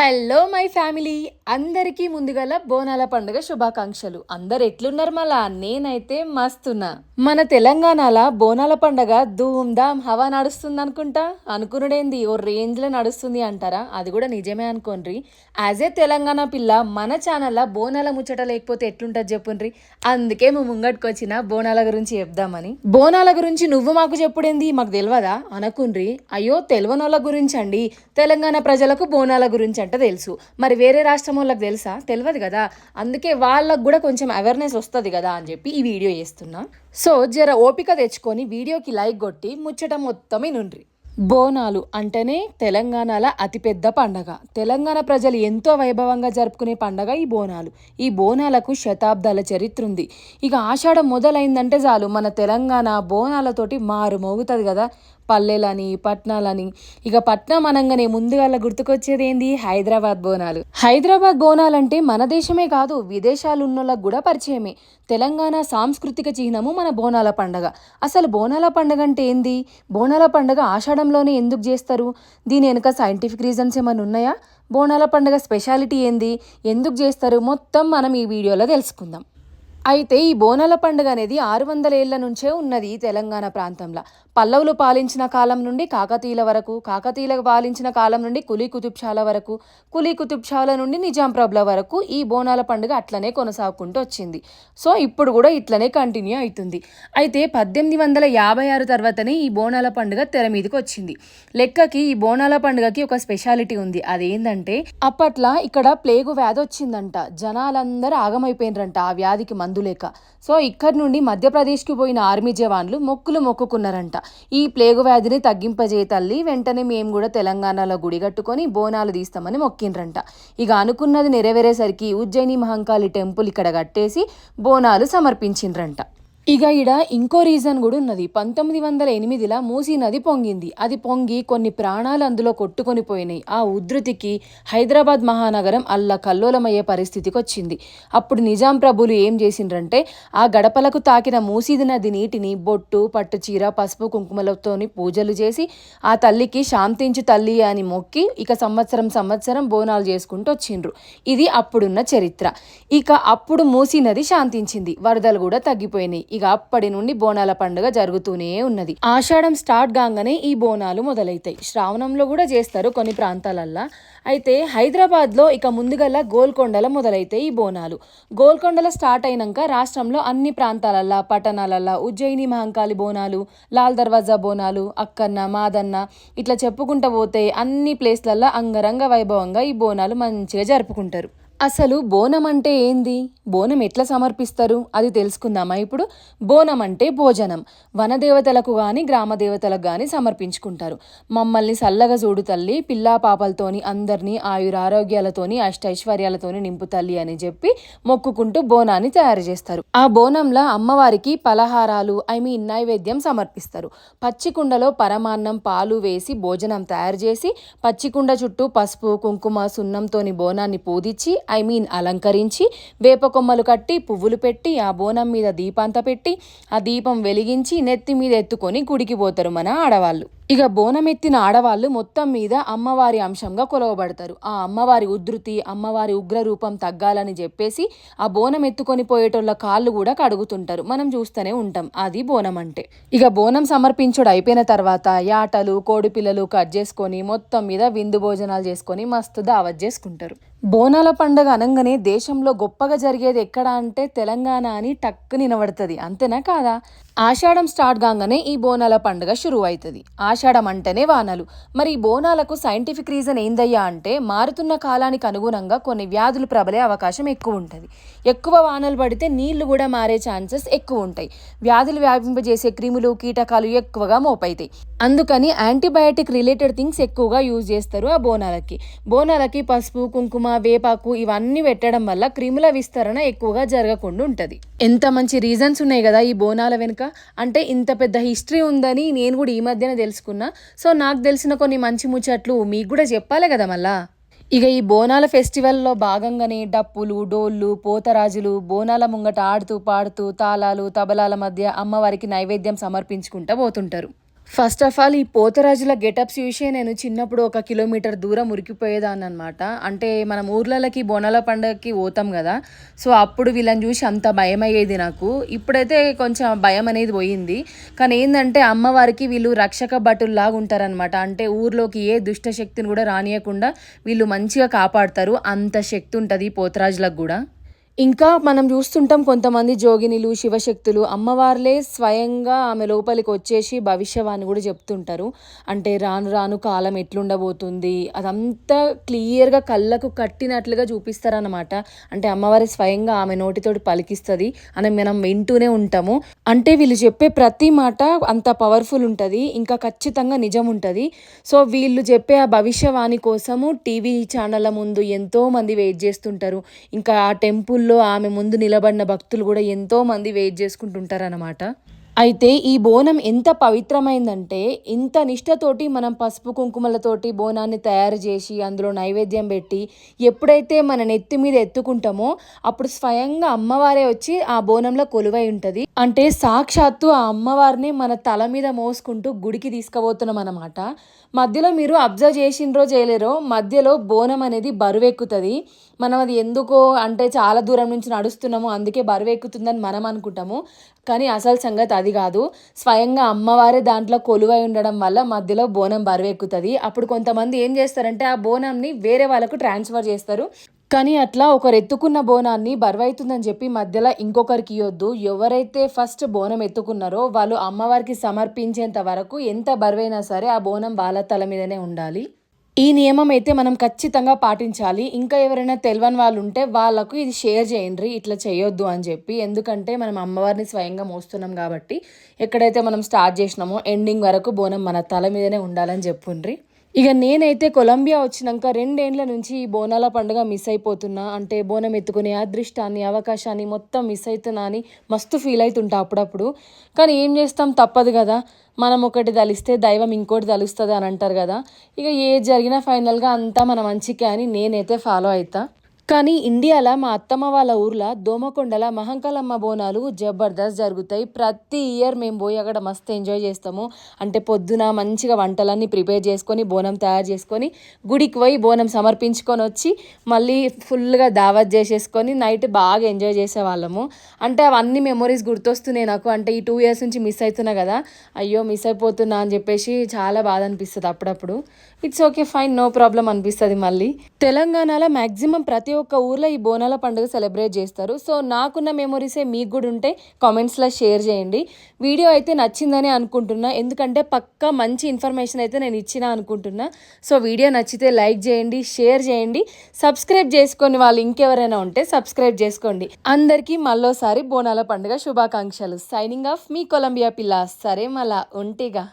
Hello my family. అందరికీ ముందుగల బోనాల పండుగ శుభాకాంక్షలు. అందరు ఎట్లున్నారు మళ్ళా? నేనైతే మస్తున్నా. మన తెలంగాణల బోనాల పండగ ధూమ్ ధామ్ హవా నడుస్తుంది అనుకుంటా అనుకునుడేంది? ఓ రేంజ్లో నడుస్తుంది అంటారా? అది కూడా నిజమే అనుకోండి యాజ్ ఏ తెలంగాణ పిల్ల మన ఛానల్లో బోనాల ముచ్చట లేకపోతే ఎట్లుంటుంది చెప్పుండ్రి? అందుకే మేము ముంగట్టుకొచ్చిన బోనాల గురించి చెప్దామని. బోనాల గురించి నువ్వు మాకు చెప్పుడేంది? మాకు తెలియదా అనుకుండ్రి. అయ్యో తెలివనోళ్ళ గురించి అండి తెలంగాణ ప్రజలకు బోనాల గురించి అంటే తెలుసు. మరి వేరే రాష్ట్రం వాళ్ళకి తెలుసా? తెలియదు కదా. అందుకే వాళ్ళకు కూడా కొంచెం అవేర్నెస్ వస్తుంది కదా అని చెప్పి ఈ వీడియో చేస్తున్నా. సో జర ఓపిక తెచ్చుకొని వీడియోకి లైక్ కొట్టి ముచ్చట మొత్తం నుండ్రి బోనాలు అంటేనే తెలంగాణల అతిపెద్ద పండగ. తెలంగాణ ప్రజలు ఎంతో వైభవంగా జరుపుకునే పండగ ఈ బోనాలు. ఈ బోనాలకు శతాబ్దాల చరిత్ర ఉంది. ఇక ఆషాఢం మొదలైందంటే చాలు మన తెలంగాణ బోనాలతోటి మారు మోగుతుంది కదా. పల్లెలని పట్నాలని. ఇక పట్నం అనగానే ముందుగా గుర్తుకొచ్చేది ఏంది? హైదరాబాద్ బోనాలు. హైదరాబాద్ బోనాలు అంటే మన దేశమే కాదు విదేశాలు ఉన్నోళ్ళకి కూడా పరిచయమే. తెలంగాణ సాంస్కృతిక చిహ్నము మన బోనాల పండగ. అసలు బోనాల పండగ అంటే ఏంది? బోనాల పండగ ఆషాఢంలోనే ఎందుకు చేస్తారు? దీని వెనుక సైంటిఫిక్ రీజన్స్ ఏమైనా ఉన్నాయా? బోనాల పండగ స్పెషాలిటీ ఏంది? ఎందుకు చేస్తారు? మొత్తం మనం ఈ వీడియోలో తెలుసుకుందాం. అయితే ఈ బోనాల పండుగ అనేది ఆరు వందల ఏళ్ళ నుంచే ఉన్నది ఈ తెలంగాణ ప్రాంతంలో. పల్లవులు పాలించిన కాలం నుండి కాకతీయుల వరకు కాకతీయుల పాలించిన కాలం నుండి కులీ కుతుబ్షాల వరకు కులీ కుతుబ్షాల నుండి నిజాం ప్రభుల వరకు ఈ బోనాల పండుగ అట్లనే కొనసాగుకుంటూ వచ్చింది. సో ఇప్పుడు కూడా ఇట్లనే కంటిన్యూ అవుతుంది. అయితే పద్దెనిమిది వందల యాభై ఆరు తర్వాతనే ఈ బోనాల పండుగ తెర మీదకి వచ్చింది. లెక్కకి ఈ బోనాల పండుగకి ఒక స్పెషాలిటీ ఉంది. అదేంటంటే అప్పట్లో ఇక్కడ ప్లేగు వ్యాధి వచ్చిందంట. జనాలందరూ ఆగమైపోయినరంట ఆ వ్యాధికి మందు లేక. సో ఇక్కడ నుండి మధ్యప్రదేశ్కి పోయిన ఆర్మీ జవాన్లు మొక్కులు మొక్కుకున్నారంట. ఈ ప్లేగు వ్యాధిని తగ్గింపజే తల్లి వెంటనే మేము కూడా తెలంగాణలో గుడి కట్టుకొని బోనాలు తీస్తామని మొక్కిండ్రంట. ఇక అనుకున్నది నెరవేరేసరికి ఉజ్జయిని మహంకాళి టెంపుల్ ఇక్కడ కట్టేసి బోనాలు సమర్పించిండ్రంట. ఇక ఈడ ఇంకో రీజన్ కూడా ఉన్నది. పంతొమ్మిది వందల ఎనిమిదిలో మూసీ నది పొంగింది. అది పొంగి కొన్ని ప్రాణాలు అందులో కొట్టుకొని పోయినాయి. ఆ ఉధృతికి హైదరాబాద్ మహానగరం అల్లా కల్లోలమయ్యే పరిస్థితికి వచ్చింది. అప్పుడు నిజాం ప్రభులు ఏం చేసిండ్రంటే ఆ గడపలకు తాకిన మూసీది నది నీటిని బొట్టు పట్టు చీర పసుపు కుంకుమలతోని పూజలు చేసి ఆ తల్లికి శాంతించు తల్లి అని మొక్కి ఇక సంవత్సరం సంవత్సరం బోనాలు చేసుకుంటూ వచ్చిండ్రు. ఇది అప్పుడున్న చరిత్ర. ఇక అప్పుడు మూసీ నది శాంతించింది. వరదలు కూడా తగ్గిపోయినాయి. ఇక అప్పటి నుండి బోనాల పండుగ జరుగుతూనే ఉన్నది. ఆషాఢం స్టార్ట్ కాగానే ఈ బోనాలు మొదలైతాయి. శ్రావణంలో కూడా చేస్తారు కొన్ని ప్రాంతాలల్లో. అయితే హైదరాబాద్లో ఇక ముందుగల గోల్కొండల మొదలైతాయి ఈ బోనాలు. గోల్కొండల స్టార్ట్ అయినాక రాష్ట్రంలో అన్ని ప్రాంతాలల్లో పట్టణాలల్లా ఉజ్జయిని మహంకాళి బోనాలు లాల్ దర్వాజా బోనాలు అక్కన్న మాదన్న ఇట్లా చెప్పుకుంటూ పోతే అన్ని ప్లేస్లల్లో అంగరంగ వైభవంగా ఈ బోనాలు మంచిగా జరుపుకుంటారు. అసలు బోనం అంటే ఏంది? బోనం ఎట్లా సమర్పిస్తారు? అది తెలుసుకుందామా ఇప్పుడు? బోనం అంటే భోజనం. వనదేవతలకు కానీ గ్రామ దేవతలకు కానీ సమర్పించుకుంటారు. మమ్మల్ని సల్లగా చూడు తల్లి పిల్లా పాపలతోని అందరినీ ఆయురారోగ్యాలతోని అష్టైశ్వర్యాలతోని నింపు తల్లి అని చెప్పి మొక్కుకుంటూ బోనాన్ని తయారు చేస్తారు. ఆ బోనంలో అమ్మవారికి పలహారాలు ఐ మీన్ నైవేద్యం సమర్పిస్తారు. పచ్చికుండలో పరమాన్నం పాలు వేసి భోజనం తయారు చేసి పచ్చికుండ చుట్టూ పసుపు కుంకుమ సున్నంతోని బోనాన్ని పూదిచ్చి ఐ మీన్ అలంకరించి వేప కొమ్మలు కట్టి పువ్వులు పెట్టి ఆ బోనం మీద దీపంత పెట్టి ఆ దీపం వెలిగించి నెత్తి మీద ఎత్తుకొని గుడికి పోతారు మన ఆడవాళ్ళు. ఇక బోనం ఎత్తిన ఆడవాళ్ళు మొత్తం మీద అమ్మవారి అంశంగా కొలవబడతారు. ఆ అమ్మవారి ఉధృతి అమ్మవారి ఉగ్ర రూపం తగ్గాలని చెప్పేసి ఆ బోనం ఎత్తుకొని పోయేటోళ్ళ కాళ్ళు కూడా కడుగుతుంటారు. మనం చూస్తూనే ఉంటాం. అది బోనం అంటే ఇక బోనం సమర్పించుడు అయిపోయిన తర్వాత యాటలు కోడి పిల్లలు కట్ చేసుకొని మొత్తం మీద విందు భోజనాలు చేసుకొని మస్తు దావత్ చేసుకుంటారు. బోనాల పండుగ అనగానే దేశంలో గొప్పగా జరిగేది ఎక్కడ అంటే తెలంగాణ అని టక్కు నినబడుతుంది. అంతేనా కాదా? ఆషాఢం స్టార్ట్ కాగానే ఈ బోనాల పండుగ షురువు అవుతుంది ఆషాఢం అంటేనే వానలు. మరి బోనాలకు సైంటిఫిక్ రీజన్ ఏందయ్యా అంటే మారుతున్న కాలానికి అనుగుణంగా కొన్ని వ్యాధులు ప్రబలే అవకాశం ఎక్కువ ఉంటుంది. ఎక్కువ వానలు పడితే నీళ్ళు కూడా మారే ఛాన్సెస్ ఎక్కువ ఉంటాయి. వ్యాధులు వ్యాపింపజేసే క్రిములు కీటకాలు ఎక్కువగా మోపైతాయి. అందుకని యాంటీబయాటిక్ రిలేటెడ్ థింగ్స్ ఎక్కువగా యూజ్ చేస్తారు ఆ బోనాలకి. బోనాలకి పసుపు కుంకుమ వేపాకు ఇవన్నీ పెట్టడం వల్ల క్రిముల విస్తరణ ఎక్కువగా జరగకుండా ఉంటుంది. ఎంత మంచి రీజన్స్ ఉన్నాయి కదా ఈ బోనాల వెనుక? అంటే ఇంత పెద్ద హిస్టరీ ఉందని నేను కూడా ఈ మధ్యన తెలుసుకున్నాను తెలుసుకున్నా సో నాకు తెలిసిన కొన్ని మంచి ముచ్చట్లు మీకు కూడా చెప్పాలి కదా మళ్ళా. ఇక ఈ బోనాల ఫెస్టివల్లో భాగంగానే డప్పులు డోళ్ళు పోతరాజులు బోనాల ముంగట ఆడుతూ పాడుతూ తాళాలు తబలాల మధ్య అమ్మవారికి నైవేద్యం సమర్పించుకుంటూ పోతుంటారు. ఫస్ట్ ఆఫ్ ఆల్ ఈ పోతరాజుల గెటప్స్ చూసే నేను చిన్నప్పుడు ఒక కిలోమీటర్ దూరం ఉరికిపోయేదాన్ని అనమాట అంటే మనం ఊర్లకి బోనాల పండగకి పోతాం కదా. సో అప్పుడు వీళ్ళని చూసి అంత భయం అయ్యేది నాకు. ఇప్పుడైతే కొంచెం భయం అనేది పోయింది. కానీ ఏంటంటే అమ్మవారికి వీళ్ళు రక్షక భటుల్లాగా ఉంటారనమాట అంటే ఊర్లోకి ఏ దుష్ట శక్తిని కూడా రానియకుండా వీళ్ళు మంచిగా కాపాడతారు. అంత శక్తి ఉంటుంది పోతరాజులకు కూడా. ఇంకా మనం చూస్తుంటాం కొంతమంది జోగినిలు శివశక్తులు అమ్మవార్లే స్వయంగా ఆమె లోపలికి వచ్చేసి భవిష్యవాణి కూడా చెప్తుంటారు. అంటే రాను రాను కాలం ఎట్లుండబోతుంది? అదంతా క్లియర్గా కళ్ళకు కట్టినట్లుగా చూపిస్తారనమాట అంటే అమ్మవారి స్వయంగా ఆమె నోటితోటి పలికిస్తుంది అని మనం వింటూనే ఉంటాము. అంటే వీళ్ళు చెప్పే ప్రతి మాట అంత పవర్ఫుల్ ఉంటుంది ఇంకా ఖచ్చితంగా నిజం ఉంటుంది. సో వీళ్ళు చెప్పే ఆ భవిష్యవాణి కోసము టీవీ ఛానళ్ళ ముందు ఎంతోమంది వెయిట్ చేస్తుంటారు. ఇంకా ఆ టెంపుల్ టెంపుల్లో ఆమె ముందు నిలబడిన భక్తులు కూడా ఎంతో మంది వెయిట్ చేసుకుంటుంటారనమాట అయితే ఈ బోనం ఎంత పవిత్రమైందంటే ఇంత నిష్టతోటి మనం పసుపు కుంకుమలతోటి బోనాన్ని తయారు చేసి అందులో నైవేద్యం పెట్టి ఎప్పుడైతే మన నెత్తి మీద ఎత్తుకుంటామో అప్పుడు స్వయంగా అమ్మవారే వచ్చి ఆ బోనంలో కొలువై ఉంటుంది. అంటే సాక్షాత్తు ఆ అమ్మవారిని మన తల మీద మోసుకుంటూ గుడికి తీసుకుపోతున్నాం అనమాట మధ్యలో మీరు అబ్జర్వ్ చేసినరో చేయలేరో మధ్యలో బోనం అనేది బరువెక్కుతుంది. మనం అది ఎందుకో అంటే చాలా దూరం నుంచి నడుస్తున్నాము అందుకే బరువెక్కుతుందని మనం అనుకుంటాము. కానీ అసలు సంగతి అది కాదు. స్వయంగా అమ్మవారే దాంట్లో కొలువై ఉండడం వల్ల మధ్యలో బోనం బరువెక్కుతుంది. అప్పుడు కొంతమంది ఏం చేస్తారంటే ఆ బోనంని వేరే వాళ్ళకు ట్రాన్స్ఫర్ చేస్తారు. కానీ అట్లా ఒకరు ఎత్తుకున్న బోనాన్ని బరువైతుందని చెప్పి మధ్యలో ఇంకొకరికి ఇవ్వద్దు ఎవరైతే ఫస్ట్ బోనం ఎత్తుకున్నారో వాళ్ళు అమ్మవారికి సమర్పించేంత వరకు ఎంత బరువైనా సరే ఆ బోనం వాళ్ళ తల మీదనే ఉండాలి. ఈ నియమం అయితే మనం ఖచ్చితంగా పాటించాలి. ఇంకా ఎవరైనా తెలియని వాళ్ళు ఉంటే వాళ్ళకు ఇది షేర్ చేయండి ఇట్లా చేయొద్దు అని చెప్పి. ఎందుకంటే మనం అమ్మవారిని స్వయంగా మోస్తున్నాం కాబట్టి ఎక్కడైతే మనం స్టార్ట్ చేసినామో ఎండింగ్ వరకు బోనం మన తల మీదనే ఉండాలని చెప్పుండ్రి. ఇక నేనైతే కొలంబియా వచ్చినాక రెండేండ్ల నుంచి ఈ బోనాల పండుగ మిస్ అయిపోతున్నా. అంటే బోనం ఎత్తుకునే అదృష్టాన్ని అవకాశాన్ని మొత్తం మిస్ అవుతున్నా అని మస్తు ఫీల్ అవుతుంటా అప్పుడప్పుడు. కానీ ఏం చేస్తాం? తప్పదు కదా. మనం ఒకటి తలిస్తే దైవం ఇంకోటి తలుస్తుంది అని అంటారు కదా. ఇక ఏ జరిగినా ఫైనల్గా అంతా మన మంచికే అని నేనైతే ఫాలో అవుతా కానీ ఇండియాలో మా అత్తమ్మ వాళ్ళ ఊర్లో దోమకొండల మహంకాలమ్మ బోనాలు జబర్దస్త్ జరుగుతాయి. ప్రతి ఇయర్ మేము పోయి అక్కడ మస్తు ఎంజాయ్ చేస్తాము. అంటే పొద్దున మంచిగా వంటలన్నీ ప్రిపేర్ చేసుకొని బోనం తయారు చేసుకొని గుడికి పోయి బోనం సమర్పించుకొని వచ్చి మళ్ళీ ఫుల్గా దావత్ చేసేసుకొని నైట్ బాగా ఎంజాయ్ చేసేవాళ్ళము. అంటే అవన్నీ మెమొరీస్ గుర్తొస్తున్నాయి నాకు. అంటే ఈ టూ ఇయర్స్ నుంచి మిస్ అవుతున్నా కదా. అయ్యో మిస్ అయిపోతున్నా అని చెప్పేసి చాలా బాధ అనిపిస్తుంది అప్పుడప్పుడు. It's okay fine no problem అనిపిస్తుంది మళ్ళీ. తెలంగాణలో మ్యాక్సిమం ప్రతి ఒక్క ఊర్లో ఈ బోనాల పండుగ సెలబ్రేట్ చేస్తారు. సో నాకున్న మెమొరీసే మీకు కూడా ఉంటే కామెంట్స్లో షేర్ చేయండి. వీడియో అయితే నచ్చిందని అనుకుంటున్నా. ఎందుకంటే పక్కా మంచి ఇన్ఫర్మేషన్ అయితే నేను ఇచ్చిన అనుకుంటున్నా. సో వీడియో నచ్చితే లైక్ చేయండి షేర్ చేయండి. సబ్స్క్రైబ్ చేసుకొని వాళ్ళు ఇంకెవరైనా ఉంటే సబ్స్క్రైబ్ చేసుకోండి. అందరికీ మళ్ళోసారి బోనాల పండుగ శుభాకాంక్షలు. సైనింగ్ ఆఫ్ మీ కొలంబియా పిల్ల. సరే మళ్ళా ఒంటిగా.